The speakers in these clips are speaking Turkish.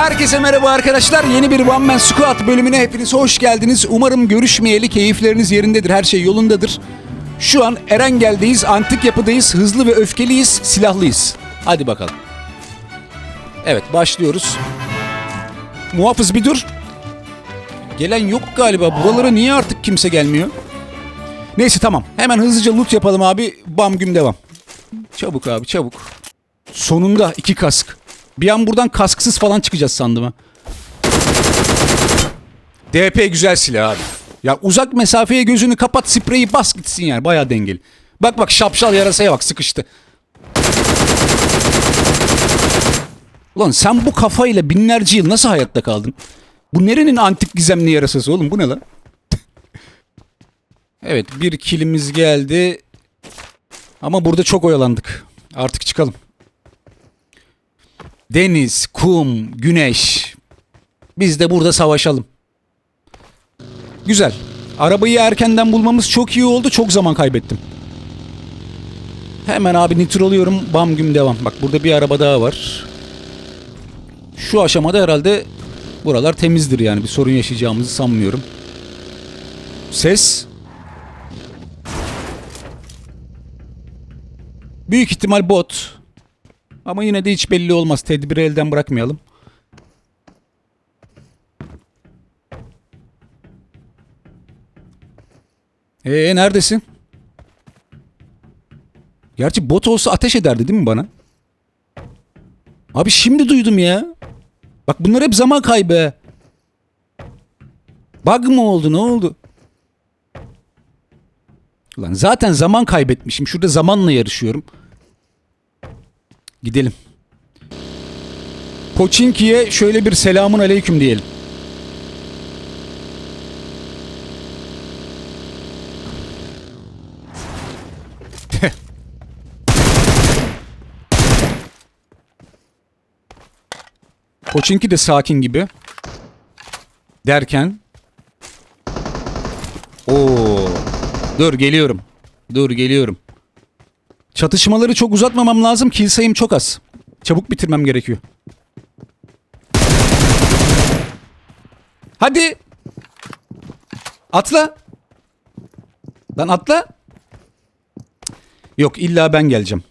Herkese merhaba arkadaşlar. Yeni bir One Man Squad bölümüne hepiniz hoş geldiniz. Umarım görüşmeyeli keyifleriniz yerindedir. Her şey yolundadır. Şu an Erengel'deyiz. Antik yapıdayız. Hızlı ve öfkeliyiz. Silahlıyız. Hadi bakalım. Evet başlıyoruz. Muhafız bir dur. Gelen yok galiba. Buralara niye artık kimse gelmiyor? Neyse tamam. Hemen hızlıca loot yapalım abi. Bam güm devam. Çabuk abi çabuk. Sonunda iki kask. Bir an buradan kasksız falan çıkacağız sandım. DP güzel silah abi. Ya uzak mesafeye gözünü kapat spreyi bas gitsin yani bayağı dengeli. Bak bak şapşal yarasaya bak sıkıştı. Ulan sen bu kafayla binlerce yıl nasıl hayatta kaldın? Bu nerenin antik gizemli yarasası oğlum bu ne lan? evet bir kilimiz geldi. Ama burada çok oyalandık. Artık çıkalım. Deniz, kum, güneş. Biz de burada savaşalım. Güzel. Arabayı erkenden bulmamız çok iyi oldu. Çok zaman kaybettim. Hemen abi nitroluyorum. Bam güm devam. Bak burada bir araba daha var. Şu aşamada herhalde buralar temizdir yani. Bir sorun yaşayacağımızı sanmıyorum. Ses. Büyük ihtimal bot. Ama yine de hiç belli olmaz. Tedbiri elden bırakmayalım. Ee neredesin? Gerçi bot olsa ateş ederdi değil mi bana? Abi şimdi duydum ya. Bak bunlar hep zaman kaybı. Bug mı oldu ne oldu? Ulan zaten zaman kaybetmişim. Şurada zamanla yarışıyorum. Gidelim. Poçinki'ye şöyle bir selamun aleyküm diyelim. Poçinki de sakin gibi. Derken. Oo. Dur geliyorum. Dur geliyorum. Çatışmaları çok uzatmamam lazım. Kill sayım çok az. Çabuk bitirmem gerekiyor. Hadi. Atla. Lan atla. Yok illa ben geleceğim.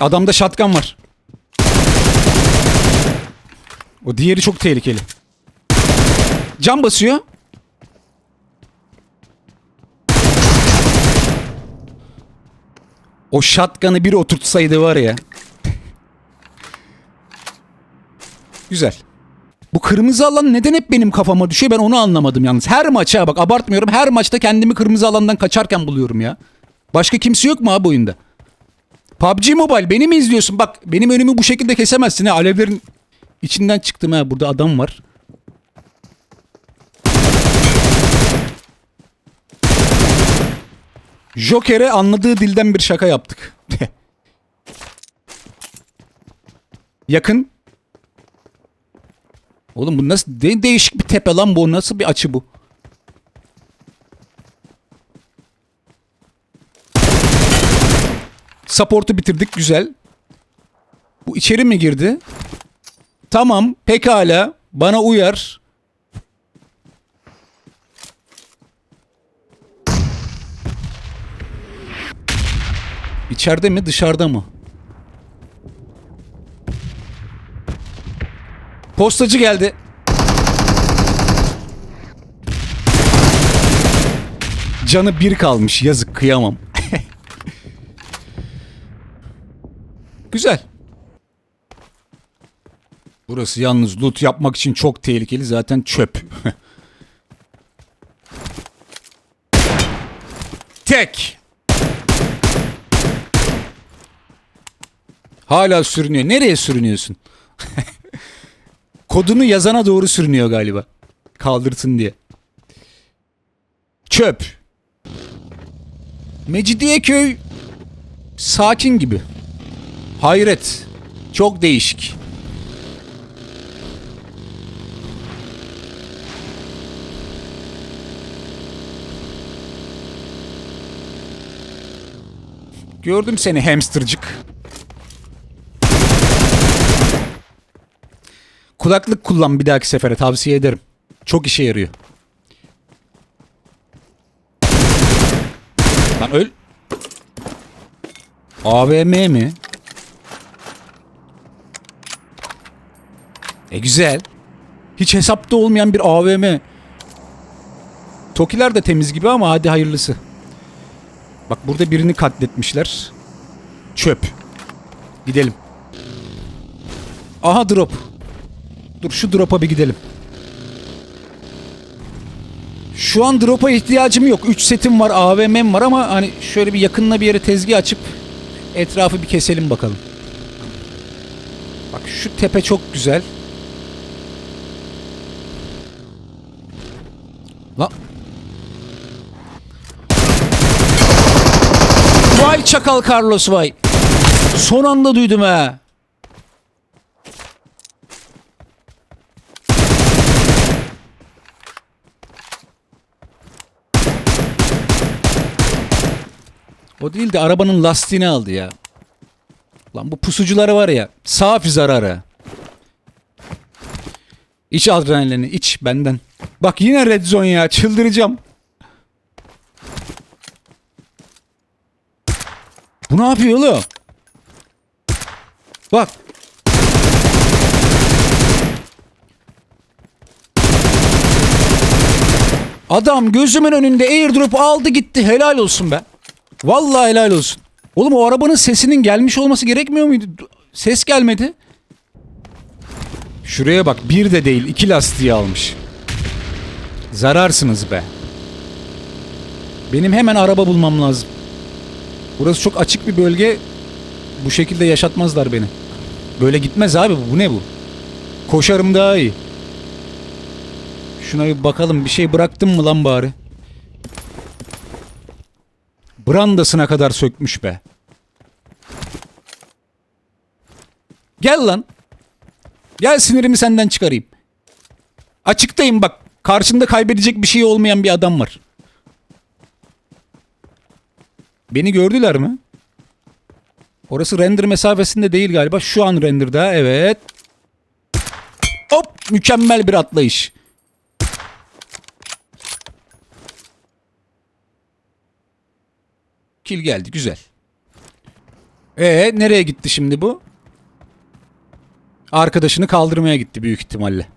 Adamda şatkan var. O diğeri çok tehlikeli. Cam basıyor. O shotgun'ı bir oturtsaydı var ya. Güzel. Bu kırmızı alan neden hep benim kafama düşüyor ben onu anlamadım yalnız. Her maça bak abartmıyorum her maçta kendimi kırmızı alandan kaçarken buluyorum ya. Başka kimse yok mu abi oyunda? PUBG Mobile beni mi izliyorsun? Bak benim önümü bu şekilde kesemezsin ha. Alevlerin içinden çıktım ha. Burada adam var. Joker'e anladığı dilden bir şaka yaptık. Yakın. Oğlum bu nasıl de- değişik bir tepe lan bu. Nasıl bir açı bu? Support'u bitirdik güzel. Bu içeri mi girdi? Tamam pekala bana uyar. İçeride mi dışarıda mı? Postacı geldi. Canı bir kalmış yazık kıyamam. Güzel. Burası yalnız loot yapmak için çok tehlikeli. Zaten çöp. Tek. Hala sürünüyor. Nereye sürünüyorsun? Kodunu yazana doğru sürünüyor galiba. Kaldırsın diye. Çöp. Mecidiyeköy sakin gibi. Hayret. Çok değişik. Gördüm seni hamstercık. Kulaklık kullan bir dahaki sefere tavsiye ederim. Çok işe yarıyor. Lan öl. AVM mi? E güzel. Hiç hesapta olmayan bir AVM. Tokiler de temiz gibi ama hadi hayırlısı. Bak burada birini katletmişler. Çöp. Gidelim. Aha drop. Dur şu drop'a bir gidelim. Şu an drop'a ihtiyacım yok. 3 setim var, AVM'm var ama hani şöyle bir yakınına bir yere tezgah açıp etrafı bir keselim bakalım. Bak şu tepe çok güzel. Vay çakal Carlos vay. Son anda duydum ha. O değil de arabanın lastiğini aldı ya. Lan bu pusucuları var ya. Safi zararı. İç adrenalini iç benden. Bak yine red zone ya çıldıracağım. Bu ne yapıyor oğlum? Bak. Adam gözümün önünde airdrop aldı gitti. Helal olsun be. Vallahi helal olsun. Oğlum o arabanın sesinin gelmiş olması gerekmiyor muydu? Ses gelmedi. Şuraya bak bir de değil iki lastiği almış. Zararsınız be. Benim hemen araba bulmam lazım. Burası çok açık bir bölge. Bu şekilde yaşatmazlar beni. Böyle gitmez abi bu. Ne bu? Koşarım daha iyi. Şuna bir bakalım bir şey bıraktım mı lan bari? Brandasına kadar sökmüş be. Gel lan. Gel sinirimi senden çıkarayım. Açıktayım bak. Karşında kaybedecek bir şey olmayan bir adam var. Beni gördüler mi? Orası render mesafesinde değil galiba. Şu an renderda. Evet. Hop! Mükemmel bir atlayış. Kil geldi. Güzel. Ee nereye gitti şimdi bu? Arkadaşını kaldırmaya gitti büyük ihtimalle.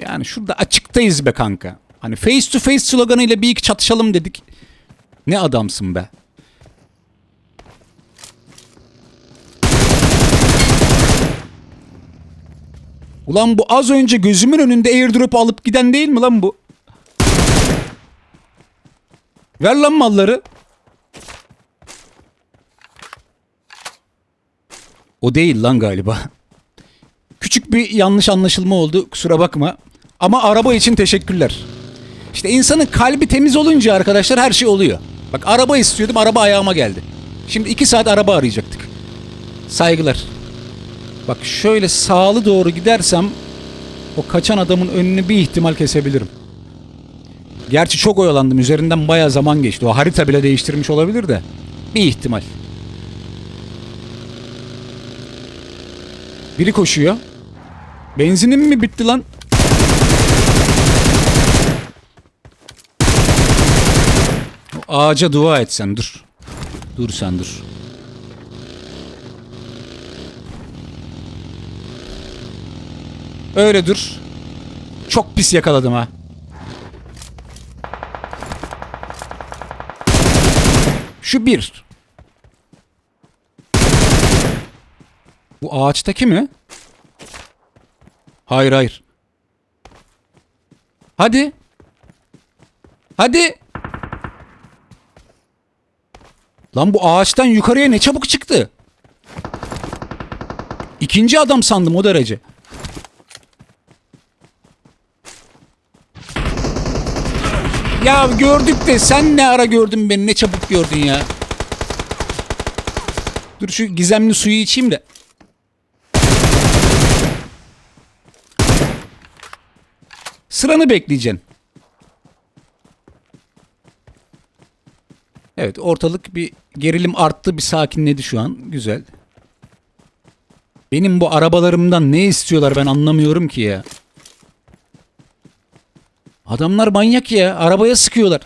Yani şurada açıktayız be kanka. Hani face to face sloganıyla bir iki çatışalım dedik. Ne adamsın be. Ulan bu az önce gözümün önünde airdrop alıp giden değil mi lan bu? Ver lan malları. O değil lan galiba. Küçük bir yanlış anlaşılma oldu kusura bakma. Ama araba için teşekkürler. İşte insanın kalbi temiz olunca arkadaşlar her şey oluyor. Bak araba istiyordum araba ayağıma geldi. Şimdi iki saat araba arayacaktık. Saygılar. Bak şöyle sağlı doğru gidersem o kaçan adamın önünü bir ihtimal kesebilirim. Gerçi çok oyalandım. Üzerinden baya zaman geçti. O harita bile değiştirmiş olabilir de. Bir ihtimal. Biri koşuyor. Benzinim mi bitti lan? Ağaca dua et sen dur. Dur sen dur. Öyle dur. Çok pis yakaladım ha. Şu bir. Bu ağaçtaki mi? Hayır hayır. Hadi. Hadi. Lan bu ağaçtan yukarıya ne çabuk çıktı. İkinci adam sandım o derece. Ya gördük de sen ne ara gördün beni ne çabuk gördün ya. Dur şu gizemli suyu içeyim de. Sıranı bekleyeceksin. Evet ortalık bir gerilim arttı bir sakinledi şu an. Güzel. Benim bu arabalarımdan ne istiyorlar ben anlamıyorum ki ya. Adamlar manyak ya. Arabaya sıkıyorlar.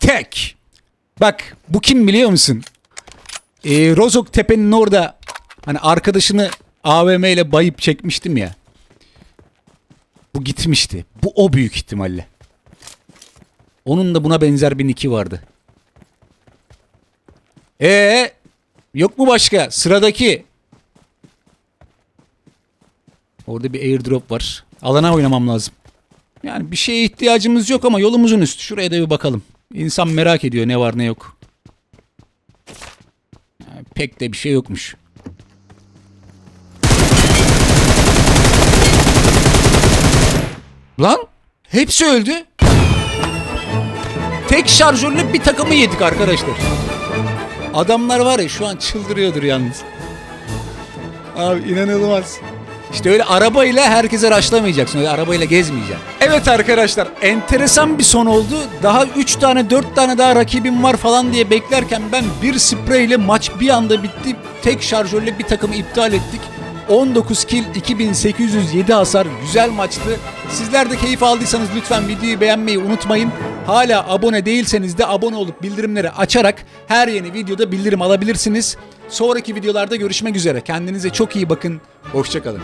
Tek. Bak bu kim biliyor musun? Ee, Rozok Tepe'nin orada hani arkadaşını AVM ile bayıp çekmiştim ya. Bu gitmişti. Bu o büyük ihtimalle. Onun da buna benzer bir niki vardı. Ee, yok mu başka? Sıradaki. Orada bir airdrop var. Alana oynamam lazım. Yani bir şeye ihtiyacımız yok ama yolumuzun üstü. Şuraya da bir bakalım. İnsan merak ediyor ne var ne yok. Yani pek de bir şey yokmuş. Lan hepsi öldü. Tek şarjörlü bir takımı yedik arkadaşlar. Adamlar var ya şu an çıldırıyordur yalnız. Abi inanılmaz. İşte öyle arabayla herkese raşlamayacaksın. Öyle arabayla gezmeyeceksin. Evet arkadaşlar enteresan bir son oldu. Daha 3 tane 4 tane daha rakibim var falan diye beklerken ben bir spreyle maç bir anda bitti. Tek şarjörle bir takımı iptal ettik. 19 kill 2807 hasar güzel maçtı. Sizler de keyif aldıysanız lütfen videoyu beğenmeyi unutmayın. Hala abone değilseniz de abone olup bildirimleri açarak her yeni videoda bildirim alabilirsiniz. Sonraki videolarda görüşmek üzere. Kendinize çok iyi bakın. Hoşçakalın.